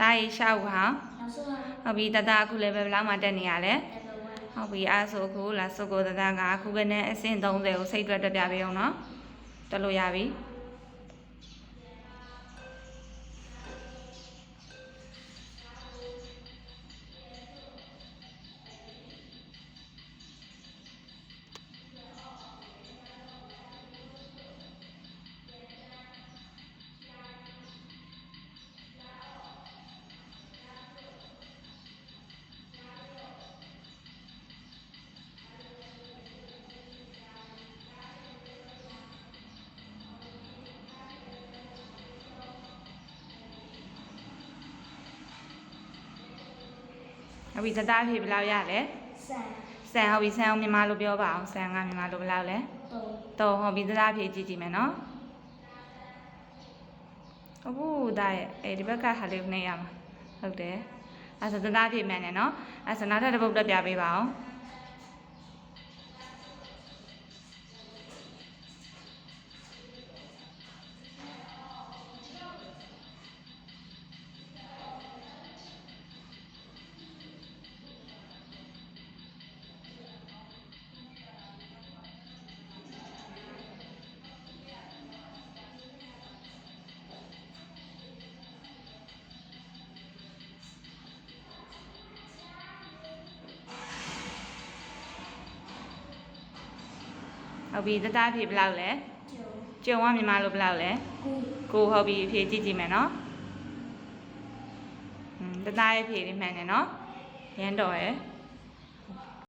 တားရီရှောက်ဟာနောက်ဆုံးကဟုတ်ပြီတတအခုလည်းပဲဘယ်လောက်မှတက်နေရလဲ level 1ဟုတ်ပြီအားဆိုအခုလာစုကိုတတကအခုကနဲ့အဆင့်30ကိုစိတ်တွက်တက်ပြပေးအောင်နော်တက်လို့ရပြီ ဟုတ်ပြီတတဖြေဘယ်လောက်ရလဲဆန်ဆန်ဟုတ်ပြီဆန်အောင်မြန်မာလိုပြောပါအောင်ဆန်ကမြန်မာလိုဘယ်လောက်လဲတော့တော့ဟုတ်ပြီတတဖြေကြည့်ကြည့်မယ်နော်အခုဒါရဲ့အဲဒီဘက်ကဟာလေးကိုနှိပ်ရမှာဟုတ်တယ်အဲဆိုတတဖြေမှန်တယ်နော်အဲဆိုနောက်ထပ်တစ်ပုတ်တက်ပြပေးပါအောင် ဟုတ်ပြီတတဖြေဘယ်လောက်လဲကျုံကျုံကမြန်မာလိုဘယ်လောက်လဲကူကိုဟုတ်ပြီအဖြေကြည့်ကြည့်မယ်နော်ဟွန်းတတရဲ့ဖြေလေးမှန်တယ်နော်ရမ်းတော်ရဲ့